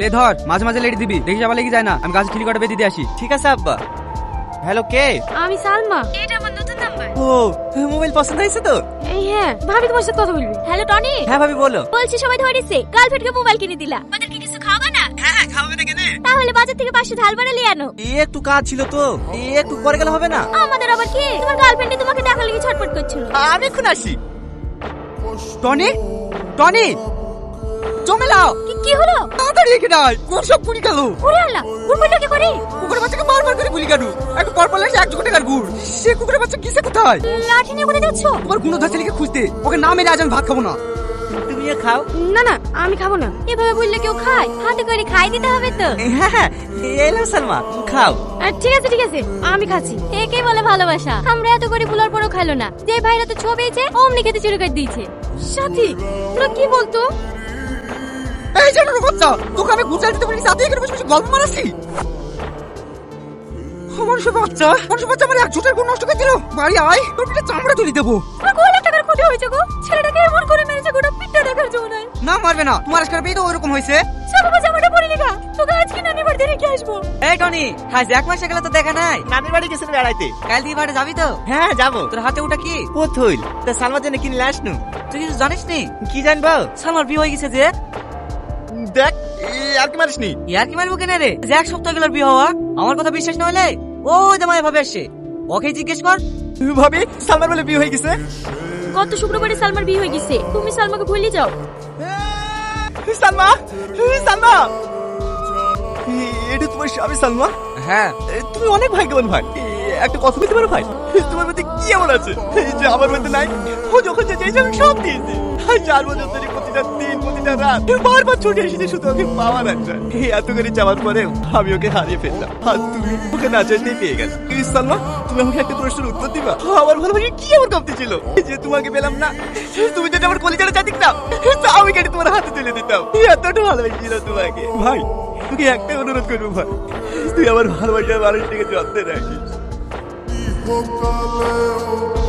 লে ধর মাঝে মাঝে লেডি দিবি। দেখি যাবা লেগে যায় না। আমি গাছ খিলি কটা বেঁধে দিয়ে আসি। ঠিক আছে আব্বা। হ্যালো কে? আমি সালমা। এটা আমার নতুন নাম্বার ও মোবাইল পছন্দ হয়েছে তো? এই হ্যাঁ ভাবি তোমার সাথে কথা বলবি। Hello Tony. হ্যাঁ ভাবি বলো। বলছি সবাই ধরেছে গার্লফ্রেন্ডকে মোবাইল কিনে দিলা। ওদেরকে কিছু খাওয়াবা না? হ্যাঁ হ্যাঁ খাওয়াবে না কেনে? তাহলে বাজার থেকে পাঁচশো ঝাল বাড়া নিয়ে আনো। এ একটু কাজ ছিল তো। এ একটু পরে গেলে হবে না। আমাদের আবার কি? তোমার গার্লফ্রেন্ডে তোমাকে দেখা লেগে ছটফট করছিল। আমি এখন আসি। টনি? টনি? জমে লাও কি কি হলো? এখানে আয়। কোন সব পুরি গেল। ওরে আল্লাহ কুকুরটা কি করে? কুকুরের বাচ্চাকে বারবার করে গুলি কাটু। একটু পর পর লাগছে একশো টাকার গুড়। সে কুকুরের বাচ্চা কিসে কোথায়? লাঠি নিয়ে কোথায় যাচ্ছ? তোমার গুণধর ছেলেকে খুঁজতে। ওকে না মেরে আজ আমি ভাত খাব না। তুমি খাও। না না আমি খাব না। এভাবে বললে কেউ খায়? হাতে করে খাই দিতে হবে তো। হ্যাঁ হ্যাঁ এলাম সালমা খাও। ঠিক আছে ঠিক আছে আমি খাচ্ছি। একে বলে ভালোবাসা। আমরা এত করে বুলার পরও খাইলো না। যে ভাইরা তো ছবিছে অমনি খেতে শুরু করে দিয়েছে। সাথী তোরা কি বলতো? এই যে তোকে আমি গুচাল দিতে এখানে বসে বসে গল্প মানুষের বাচ্চা বাচ্চা আমার এক ঝুটের গুণ নষ্ট করে দিল বাড়ি আয় তোর পিঠে চামড়া তুলি দেবো। লাখ টাকার ক্ষতি হয়েছে গো। ছেলেটাকে এমন করে মেরেছে গোটা পিঠটা দেখার জন্য না মারবে না তোমার তো ওইরকম হয়েছে। সব জামাটা পরে লেগা তোকে আজকে নানি বাড়িতে রেখে আসব। এই টনি আজ এক মাস গেলে তো দেখা নাই। নানির বাড়ি গেছিল বেড়াইতে? কাল দিয়ে বাড়ি যাবি তো? হ্যাঁ যাব। তোর হাতে ওটা কি? পথইল তা সালমার জন্য কিনলে আসনু। তুই কিছু জানিস নি কি জানব? সালমার বিয়ে হয়ে গেছে যে? দেখ আর কি মারিসনি? ইয়ার কি মারবো কেন রে? যে এক সপ্তাহ গেল বিয়ে হওয়া আমার কথা বিশ্বাস না হলে ওই তো মায়ের ভাবে আসছে। ওকে জিজ্ঞেস কর। ভাবি সালমার বলে বিয়ে হয়ে গেছে? গত শুক্রবারে সালমার বিয়ে হয়ে গেছে। তুমি সালমাকে ভুলে যাও। সালমা সালমা! এটা তোমার স্বামী সালমা? হ্যাঁ। তুমি অনেক ভাগ্যবান ভাই। একটা কথা বলতে পারো ভাই? তোমার মধ্যে কি এমন আছে? যে আমার মধ্যে নাই ও যখন যে চেয়েছে আমি সব দিয়েছি। চার বছর ধরে প্রতিটা দিন প্রতিটা রাত বারবার ছুটে এসেছে শুধু ওকে পাওয়ার একটা এই এত করে যাওয়ার পরেও আমি ওকে হারিয়ে ফেললাম। আর তুমি ওকে না চাইতেই পেয়ে গেছো সালমা তুমি আমাকে একটা প্রশ্নের উত্তর দিবা? আমার ভালোবাসা কি এমন কমতি ছিল? যে তোমাকে পেলাম না তুমি যদি আমার কলিজাটা না তা আমি কেটে তোমার হাতে তুলে দিতাম। এতটা ভালোবাসছিল তোমাকে। ভাই। তোকে একটা অনুরোধ করব ভাই তুই আমার ভালোবাসার মানুষটাকে যত্নে রাখিস। Fortaleo.